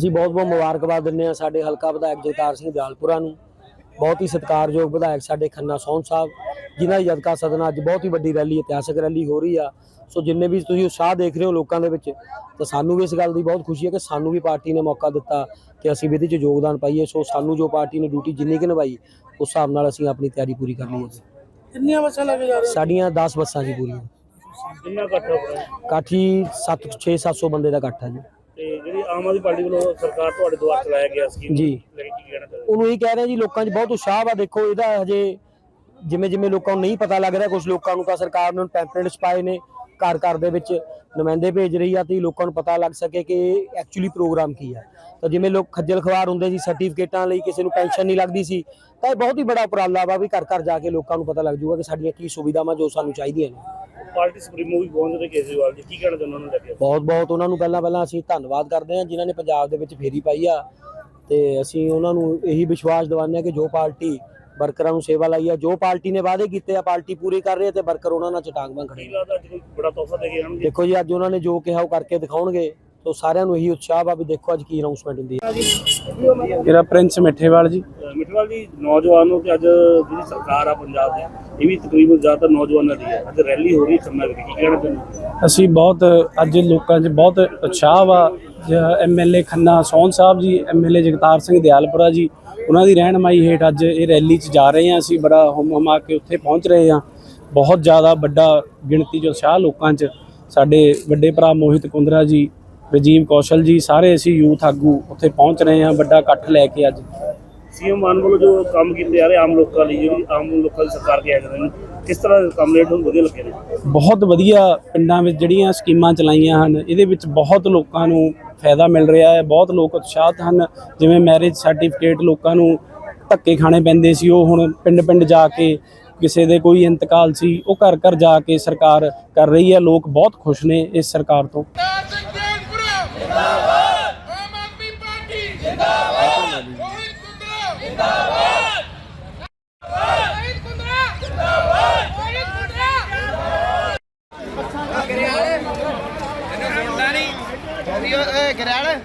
ਅਸੀਂ ਬਹੁਤ ਬਹੁਤ ਮੁਬਾਰਕਬਾਦ ਦਿੰਦੇ ਹਾਂ ਸਾਡੇ ਹਲਕਾ ਵਿਧਾਇਕ ਜਗਤਾਰ ਸਿੰਘ ਦਿਆਲਪੁਰਾ ਨੂੰ। ਬਹੁਤ ਹੀ ਸਤਿਕਾਰਯੋਗ ਵਿਧਾਇਕ ਸਾਡੇ ਖੰਨਾ ਸੋਹਣ ਸਾਹਿਬ ਜਿਨ੍ਹਾਂ ਦੀ ਜਦਕਾ ਸਦਨ ਅੱਜ ਬਹੁਤ ਹੀ ਵੱਡੀ ਰੈਲੀ ਇਤਿਹਾਸਕ ਰੈਲੀ ਹੋ ਰਹੀ ਆ। ਸੋ ਜਿੰਨੇ ਵੀ ਤੁਸੀਂ ਉਤਸ਼ਾਹ ਦੇਖ ਰਹੇ ਹੋ ਲੋਕਾਂ ਦੇ ਵਿੱਚ ਤਾਂ ਸਾਨੂੰ ਵੀ ਇਸ ਗੱਲ ਦੀ ਬਹੁਤ ਖੁਸ਼ੀ ਹੈ ਕਿ ਸਾਨੂੰ ਵੀ ਪਾਰਟੀ ਨੇ ਮੌਕਾ ਦਿੱਤਾ ਕਿ ਅਸੀਂ ਵੀ ਇਹਦੇ 'ਚ ਯੋਗਦਾਨ ਪਾਈਏ। ਸੋ ਸਾਨੂੰ ਜੋ ਪਾਰਟੀ ਨੇ ਡਿਊਟੀ ਜਿੰਨੀ ਕਿ ਨਿਭਾਈ ਉਸ ਹਿਸਾਬ ਨਾਲ ਅਸੀਂ ਆਪਣੀ ਤਿਆਰੀ ਪੂਰੀ ਕਰ ਲਈ ਹੈ ਜੀ। ਕਿੰਨੀਆਂ ਬੱਸਾਂ ਲੈ ਕੇ ਜਾ ਸਾਡੀਆਂ 10 ਬੱਸਾਂ ਜੀ ਪੂਰੀਆਂ। ਕਿੰਨਾ ਇਕੱਠ ਹੋ ਰਿਹਾ ਕਾਠੀ 7 6 700 ਬੰਦੇ ਦਾ ਇਕੱਠ ਹੈ ਜੀ। ਆਮ ਆਦਮੀ ਪਾਰਟੀ ਵੱਲੋਂ ਸਰਕਾਰ ਤੁਹਾਡੇ ਦੁਆਰ ਚਲਾਇਆ ਗਿਆ ਸਕੀਮ ਜੀ। ਲੈ ਕੇ ਕੀ ਕਹਿਣਾ ਚਾਹੁੰਦੇ ਉਹਨੂੰ ਇਹ ਕਹਿ ਰਹੇ ਜੀ ਲੋਕਾਂ 'ਚ ਬਹੁਤ ਉਤਸ਼ਾਹ ਵਾ ਦੇਖੋ ਇਹਦਾ ਹਜੇ ਜਿਵੇਂ ਜਿਵੇਂ ਲੋਕਾਂ ਨੂੰ ਨਹੀਂ ਪਤਾ ਲੱਗ ਰਿਹਾ ਕੁਝ ਲੋਕਾਂ ਨੂੰ ਤਾਂ ਸਰਕਾਰ ਨੇ ਟੈਂਪਲੇਟਸ ਪਾਏ ਨੇ ਘਰ ਘਰ ਦੇ ਵਿੱਚ ਨੁਮਾਇੰਦੇ ਭੇਜ ਰਹੀ ਆ ਤੇ ਲੋਕਾਂ ਨੂੰ ਪਤਾ ਲੱਗ ਸਕੇ ਕਿ ਐਕਚੁਅਲੀ ਪ੍ਰੋਗਰਾਮ ਕੀ ਆ। ਤਾਂ ਜਿਵੇਂ ਲੋਕ ਖੱਜਲ ਖਵਾਰ ਹੁੰਦੇ ਸੀ ਸਰਟੀਫਿਕੇਟਾਂ ਲਈ ਕਿਸੇ ਨੂੰ ਪੈਨਸ਼ਨ ਨਹੀਂ ਲੱਗਦੀ ਸੀ ਤਾਂ ਇਹ ਬਹੁਤ ਹੀ ਬੜਾ ਉਪਰਾਲਾ ਵਾ ਵੀ ਘਰ ਘਰ ਜਾ ਕੇ ਲੋਕਾਂ ਨੂੰ ਪਤਾ ਲੱਗ ਜਾਊਗਾ ਕਿ ਸਾਡੀਆਂ ਕੀ ਸੁਵਿਧਾਵਾਂ ਜੋ ਸਾਨੂੰ ਚਾਹੀਦੀਆਂ ਨੇ। ਪਾਰਟੀ ਸੁਪਰੀਮੋ ਵੀ ਪਹੁੰਚ ਰਹੇ ਕੇਜਰੀਵਾਲ ਜੀ ਕੀ ਕਹਿਣਾ ਚਾਹੁੰਦੇ ਉਹਨਾਂ ਨੂੰ ਲੈ ਕੇ? ਬਹੁਤ ਬਹੁਤ ਉਹਨਾਂ ਨੂੰ ਪਹਿਲਾਂ ਪਹਿਲਾਂ ਅਸੀਂ ਧੰਨਵਾਦ ਕਰਦੇ ਹਾਂ ਜਿਨ੍ਹਾਂ ਨੇ ਪੰਜਾਬ ਦੇ ਵਿੱਚ ਫੇਰੀ ਪਾਈ ਆ ਤੇ ਅਸੀਂ ਉਹਨਾਂ ਨੂੰ ਇਹੀ ਵਿਸ਼ਵਾਸ ਦਿਵਾਉਂਦੇ ਹਾਂ ਕਿ ਜੋ ਪਾਰਟੀ ਵਰਕਰਾਂ ਨੂੰ ਸੇਵਾ ਲਈ ਆ ਜੋ ਪਾਰਟੀ ਨੇ ਵਾਅਦੇ ਕੀਤੇ ਆ ਪਾਰਟੀ ਪੂਰੇ ਕਰ ਰਹੀ ਹੈ ਤੇ ਵਰਕਰ ਉਹਨਾਂ ਨਾਲ ਚਟਾਕ ਬਣ ਖੜੇ। ਲੱਗਦਾ ਅੱਜ ਕੋਈ ਬੜਾ ਤੋਹਫਾ ਦੇ ਕੇ ਆਣਗੇ ਦੇਖੋ ਜੀ ਅੱਜ ਉਹਨਾਂ ਨੇ ਜੋ ਕਿਹਾ ਉਹ ਕਰਕੇ ਦਿਖਾਉਣਗੇ। ਤੋ ਸਾਰਿਆਂ ਨੂੰ ਇਹੀ ਉਤਸ਼ਾਹ ਵਾ ਵੀ ਦੇਖੋ ਅੱਜ ਕੀ ਅਨਾਉਂਸਮੈਂਟ ਹੁੰਦੀ ਹੈ। ਮੇਰਾ ਪ੍ਰਿੰਸ ਮਿੱਠੇਵਾਲ ਜੀ। ਮਿਠਵਾਲ ਜੀ ਨੌਜਵਾਨ ਨੂੰ ਤੇ ਅੱਜ ਜਿਹੜੀ ਸਰਕਾਰ ਆ ਪੰਜਾਬ ਦੀ ਇਹ ਵੀ ਤਕਰੀਬਨ ਜ਼ਿਆਦਾਤਰ ਨੌਜਵਾਨਾਂ ਦੀ ਹੈ। ਅੱਜ ਰੈਲੀ ਹੋ ਰਹੀ ਹੈ ਖੰਨਾ ਵਿਖੇ ਕੀ ਕਹਿਣਾ ਚਾਹੁੰਦੇ ਅਸੀਂ ਬਹੁਤ ਅੱਜ ਲੋਕਾਂ 'ਚ ਬਹੁਤ ਉਤਸ਼ਾਹ ਵਾ। ਐਮਐਲਏ ਖੰਨਾ ਸੋਹਣ ਸਾਹਿਬ ਜੀ ਐਮਐਲਏ ਜਗਤਾਰ ਸਿੰਘ ਦਿਆਲਪੁਰਾ ਜੀ ਉਹਨਾਂ ਦੀ ਰਹਿਨਮਾਈ ਹੇਠ ਅੱਜ ਇਹ ਰੈਲੀ 'ਚ ਜਾ ਰਹੇ ਹਾਂ ਅਸੀਂ ਬੜਾ ਹੁਮ ਹਮਾ ਕੇ ਉੱਥੇ ਪਹੁੰਚ ਰਹੇ ਹਾਂ। ਬਹੁਤ ਜ਼ਿਆਦਾ ਵੱਡਾ ਗਿਣਤੀ 'ਚ ਉਤਸ਼ਾਹ ਲੋਕਾਂ 'ਚ। ਸਾਡੇ ਵੱਡੇ ਭਰਾ ਮੋਹਿਤ ਕੁੰਦਰਾ ਜੀ ਰਜੀਵ ਕੌਸ਼ਲ ਜੀ ਸਾਰੇ ਅਸੀਂ ਯੂਥ ਆਗੂ ਉੱਥੇ ਪਹੁੰਚ ਰਹੇ ਹਾਂ ਵੱਡਾ ਇਕੱਠ ਲੈ ਕੇ ਅੱਜ। ਸੀਐਮ ਮਾਨ ਵੱਲੋਂ ਜੋ ਕੰਮ ਕੀਤੇ ਜਾ ਰਹੇ ਆਮ ਲੋਕਾਂ ਲਈ ਜਿਹੜੀ ਆਮ ਲੋਕਾਂ ਦੀ ਸਰਕਾਰ ਕਿਹਾ ਜਾਂਦੇ ਨੇ ਕਿਸ ਤਰ੍ਹਾਂ ਦੇ ਕੰਮ ਨੇ ਤੁਹਾਨੂੰ ਵਧੀਆ ਲੱਗੇ ਨੇ? ਬਹੁਤ ਵਧੀਆ ਪਿੰਡਾਂ ਵਿੱਚ ਜਿਹੜੀਆਂ ਸਕੀਮਾਂ ਚਲਾਈਆਂ ਹਨ ਇਹਦੇ ਵਿੱਚ ਬਹੁਤ ਲੋਕਾਂ ਨੂੰ ਫਾਇਦਾ ਮਿਲ ਰਿਹਾ ਹੈ ਬਹੁਤ ਲੋਕ ਉਤਸ਼ਾਹਤ ਹਨ। ਜਿਵੇਂ ਮੈਰਿਜ ਸਰਟੀਫਿਕੇਟ ਲੋਕਾਂ ਨੂੰ ਧੱਕੇ ਖਾਣੇ ਪੈਂਦੇ ਸੀ ਉਹ ਹੁਣ ਪਿੰਡ-ਪਿੰਡ ਜਾ ਕੇ ਕਿਸੇ ਦੇ ਕੋਈ ਇੰਤਕਾਲ ਸੀ ਉਹ ਘਰ ਘਰ ਜਾ ਕੇ ਸਰਕਾਰ ਕਰ ਰਹੀ ਹੈ ਲੋਕ ਬਹੁਤ ਖੁਸ਼ ਨੇ ਇਸ ਸਰਕਾਰ ਤੋਂ। ਜਿੰਦਾਬਾਦ। ਆਮ ਆਦਮੀ ਪਾਰਟੀ। ਜਿੰਦਾਬਾਦ। ਮੋਹਿਤ ਕੁੰਦਰਾ ਜਿੰਦਾਬਾਦ। ਮੋਹਿਤ ਕੁੰਦਰਾ ਜਿੰਦਾਬਾਦ। ਮੋਹਿਤ ਕੁੰਦਰਾ ਗਰਿਆਲ